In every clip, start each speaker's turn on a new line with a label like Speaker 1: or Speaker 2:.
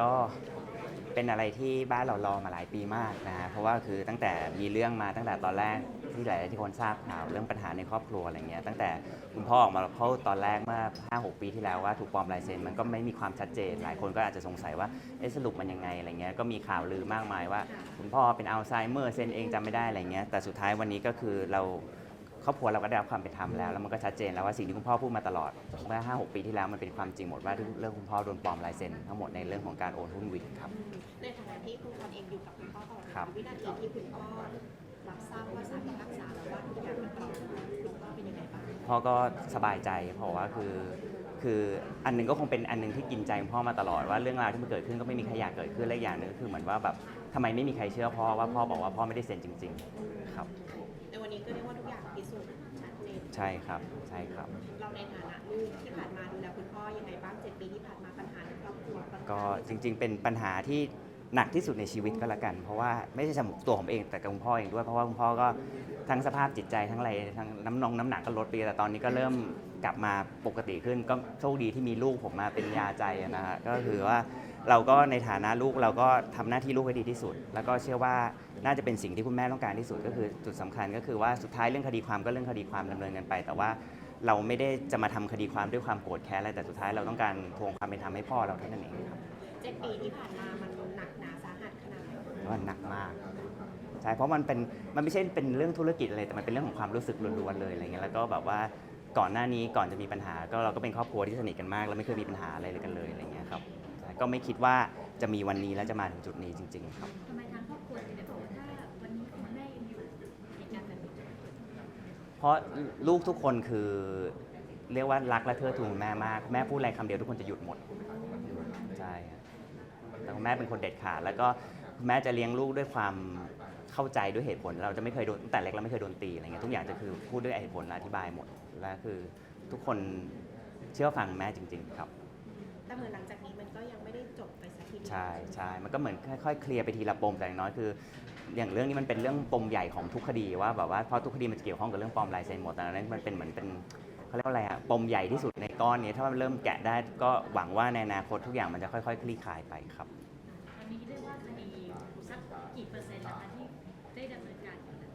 Speaker 1: ก็เป็นอะไรที่บ้านเรารอมาหลายปีมากนะฮะเพราะว่าคือตั้งแต่มีเรื่องมาตั้งแต่ตอนแรกที่หลายๆที่คนทราบข่าวเรื่องปัญหาในครอบครัวอะไรเงี้ยตั้งแต่คุณพ่อออกมาเขาตอนแรกเมื่อ5-6 ปีที่แล้วว่าถูกปลอมลายเซ็นมันก็ไม่มีความชัดเจน หลายคนก็อาจจะสงสัยว่าเอะสรุปมันยังไงอะไรเงี้ยก็มีข่าวลือมากมายว่า คุณพ่อเป็นอัลไซเมอร์เซ็นเองจำไม่ได้อะไรเงี้ยแต่สุดท้ายวันนี้ก็คือเรา รอบครัวเราก็ได้รับความเป็นธรรมแล้วแล้วมันก็ชัดเจนแล้วว่าสิ่งที่คุณพ่อพูดมาตลอดเมื่อ5-6 ปีที่แล้วมันเป็นความจริงหมดว่าที่เรื่องคุณพ่อโดนปลอมลายเซ็นทั้งหมดในเรื่องของการโอนหุ้นวินครับ
Speaker 2: ในฐานะที่คุณพรเองอยู่กับคุณพ่อตลอด
Speaker 1: ครับ
Speaker 2: วินาทีที่คุณพ่อ รับทราบว่าสารพิพากษาแล้วว่าทุกอย่างมันปลอมคุณพ่อเป็นยังไงบ้าง
Speaker 1: พ่อก็สบายใจเพราะว่าคือคืออันหนึงก็คงเป็นอันหนึงที่กินใจคุณพ่อมาตลอดว่าเรื่องราวที่มันเกิดขึ้นก็ไม่มีใครอยากเกิดขึ้นและอีกอย่างหนึงก็คือเหมือนว่าแบบทำไมไม่มีใครเชื่อพ่อว่าพ่อบอกว่าพ่อไม่ได้เซ็นจริง ๆ ครับ
Speaker 2: ในวันนี้ก็เรียกว่าทุกอย่างพิสูจน์ชัดเจน
Speaker 1: ใช่ครับใช่ครับ
Speaker 2: เราในฐานะลูกที่ผ่านมาดูแลคุณพ่อยังไงบ้างเจ็ดปีที่ผ่านมาปัญหาในครอบครัวค่อนข้าง
Speaker 1: ก็จริงๆ เป็นปัญหาที่ หนักที่สุดในชีวิตก็แล้วกัน เพราะว่าไม่ใช่เฉพาะตัวผมเองแต่กับคุณพ่อเองด้วยเพราะว่าคุณพ่อก็ทั้งสภาพจิตใจทั้งอะไรทั้งน้ำนองน้ำหนักก็ลดไปแต่ตอนนี้ก็เริ่มกลับมาปกติขึ้น ก็โชคดีที่มีลูกผมมาเป็นยาใจอะนะฮะก็คือว่าเราก็ในฐานะลูกเราก็ทำหน้าที่ลูกให้ดีที่สุด แล้วก็เชื่อว่าน่าจะเป็นสิ่งที่คุณแม่ต้องการที่สุดก็คือจุดสำคัญก็คือว่าสุดท้ายเรื่องคดีความก็เรื่องคดีความดำเนินกันไป แต่ว่าเราไม่ได้จะมาทำคดีความด้วยความโกรธแค้นอะไรแต่สุดท้ายเราต้องการทวงความเป็นธรรมให้พ่อเราเท่านั้นเองครับ
Speaker 2: เจ็ดปีที่ผ่านมามัน
Speaker 1: ว่าหนักมากใช่เพราะมันเป็นมันไม่ใช่เป็นเรื่องธุรกิจอะไรแต่มันเป็นเรื่องของความรู้สึกล้วนๆเลยอะไรเงี้ยแล้วก็แบบว่าก่อนหน้านี้ก่อนจะมีปัญหา ก็เราก็เป็นครอบครัวที่สนิทกันมาก แล้วไม่เคยมีปัญหาอะไรเลยกันเลยอะไรเงี้ยครับใช่ก็ไม่คิดว่าจะมีวันนี้แล้วจะมาถึงจุดนี้จริง ๆ ครับ
Speaker 3: ทำไมทางครอบครัวถึงได้บอกว่าถ้าวันนี้คุณแม่ยังอยู่เหตุการณ์แบบนี้จะไม่เกิดขึ้น
Speaker 1: เพราะลูกทุกคนคือเรียกว่ารักและเทิดทูนแม่มากแม่พูดอะไรคำเดียวทุกคนจะหยุดหมดใช่ครับแต่คุณแม่เป็นคนเด็ดขาดแล้วก็คุณ แม่จะเลี้ยงลูกด้วยความเข้าใจด้วยเหตุผล เราจะไม่เคยโดนตั้งแต่เล็กเราไม่เคยโดนตีอะไรเงี้ยทุกอย่างจะคือพูดด้วยเหตุผลและอธิบายหมดและคือทุกคนเชื่อฟังแม่จริง ๆ ครับ
Speaker 2: แต่เหมือนหลังจากนี้มันก็ยังไม่ได้จบไปสักทีเดียว
Speaker 1: ใช่ใช่มันก็เหมือนค่อยๆเคลียร์ไปทีละปมแต่อย่างน้อยคือ อย่างเรื่องนี้มันเป็นเรื่องปมใหญ่ของทุกคดีว่าแบบว่าเพราะทุกคดีมันจะเกี่ยวข้องกับเรื่องปลอมลายเซ็นหมดแต่อันนั้นมันเป็นเหมือนเป็นเขาเรียกว่าอะไรอะปมใหญ่ที่สุดในก้อนนี้ ถ้ามันเริ่มแกะได้ก็หวังว่าในอนาคตทุกอย่างมันจะค่อยๆ คลี่คลายไปครับ
Speaker 3: ตอนนี้เรียกว่าคดี สักกี่เปอร์เซ็นต์นะคะที่ได้ดำเนินการอยู่แล้ว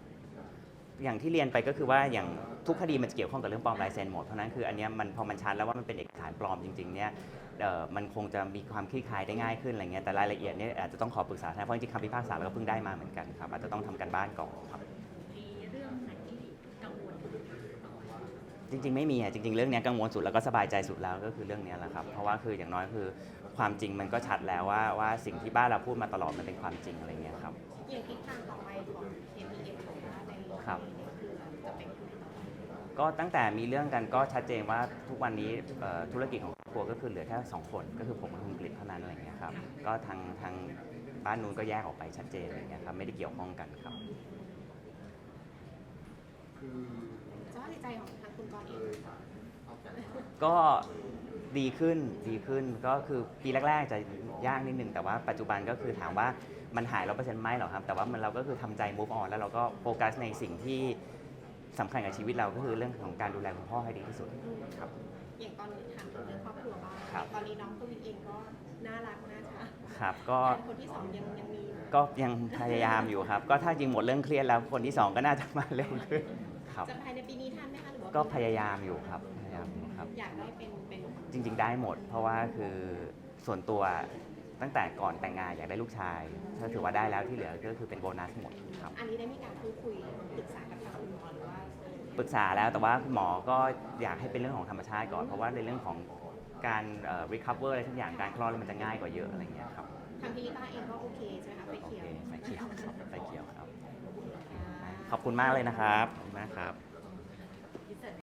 Speaker 1: อย่างที่เรียนไปก็คือว่าอย่างทุกคดีมันจะเกี่ยวข้องกับเรื่องปลอมลายเซ็นหมดเพราะนั้นคืออันเนี้ยมันพอมันชัดแล้วว่ามันเป็นเอกสารปลอมจริงๆเนี่ยเอ่อมันคงจะมีความคลี่คลายได้ง่ายขึ้นอะไรเงี้ยแต่รายละเอียดเนี่ยอาจจะต้องขอปรึกษาทนายเพราะจริงๆคำพิพากษาเราก็เพิ่งได้มาเหมือนกันครับอาจจะต้องทำกันบ้านก่อนครับ
Speaker 3: มีเรื่องไหนที่กังวลต่อ
Speaker 1: จริง ๆ ไม่มีอะจริง ๆ เรื่องเนี้ยกังวลสุดแล้วก็สบายใจสุดแล้วก็คือเรื่องเนี้ยแหละครับเพราะว่าคืออย่างน้อยคือความจริงมันก็ชัดแล้วว่าว่าสิ่งที่บ้านเราพูดมาตลอดมันเป็นความจริงอะไรเงี้ยครับ
Speaker 2: อย่างทิศทางต่อไปของ KPM ของว่าใน
Speaker 1: ครับ
Speaker 2: ในนี้คือจะเป็นยังไงต่อไป
Speaker 1: ก็ตั้งแต่มีเรื่องกันก็ชัดเจนว่าทุกวันนี้เอ่อธุรกิจของครอบครัวก็คือเหลือแค่สองคนก็คือผมกับคุณกฤษเท่านั้นอะไรเงี้ยครับก็ทางทางบ้านนู้นก็แยกออกไปชัดเจนอะไรเงี้ยครับไม่ได้เกี่ยวข้องกันครับ
Speaker 2: สภาพจิตใจของทางคุณกรณ์เอง
Speaker 1: ก็ดีขึ้นดีขึ้นก็คือปีแรก ๆ จะยากนิดนึงแต่ว่าปัจจุบันก็คือถามว่ามันหายร้อเปอร์เซ็นต์ไหมหรอกครับ แต่ว่ามันเราก็คือทำใจ move on แล้วเราก็โฟกัสในสิ่งที่สำคัญกับชีวิตเราก็คือเรื่องของการดูแลคุณพ่อให้ดีที่สุด ครับ
Speaker 2: อย่างตอนนี้ถามถึงเรื่องครอบครัวบ้าง
Speaker 1: ครับ
Speaker 2: ตอนนี้น้องตัวเองก็น่ารักน่าชัง
Speaker 1: ครับก็
Speaker 2: คนที่สองยังยังมีอยู่
Speaker 1: ก็ยังพยายามอยู่ครับ ก็ถ้าจริงหมดเรื่องเครียดแล้วคนที่สองก็น่าจะมาเร็วขึ้น ครับ
Speaker 2: จะภายในปีนี้ทันไหมคะหรือว่า
Speaker 1: ก็พยายามอยู่ครับพยายามอยู่ครับ
Speaker 2: อยากได้เป็นเป็น
Speaker 1: จริง ๆ ได้หมด เพราะว่าคือส่วนตัวตั้งแต่ก่อนแต่งงานอยากได้ลูกชายก็ถือว่าได้แล้วที่เหลือก็คือเป็นโบนัสหมดครับ
Speaker 2: อันนี้ได้มีการพูดคุยปรึกษากับทางคุณหมอหรือว่า
Speaker 1: ปรึกษาแล้วแต่ว่าคุณหมอก็อยากให้เป็นเรื่องของธรรมชาติก่อน เพราะว่าในเรื่องของการเอ่อ recover อะไรทุกอย่างการคลอดมันจะง่ายกว่าเยอะอะไรอย่างเงี้ยครับ
Speaker 2: ทางพี่ลิต้าเองก็โอเคใช่ไหมคะไฟ
Speaker 1: โอ
Speaker 2: เขี
Speaker 1: เค
Speaker 2: ยว
Speaker 1: ไฟเขียวครับไฟเขียวครับ
Speaker 2: อ่า
Speaker 1: ขอบคุณมากเลยนะครับขอบคุณมากครับ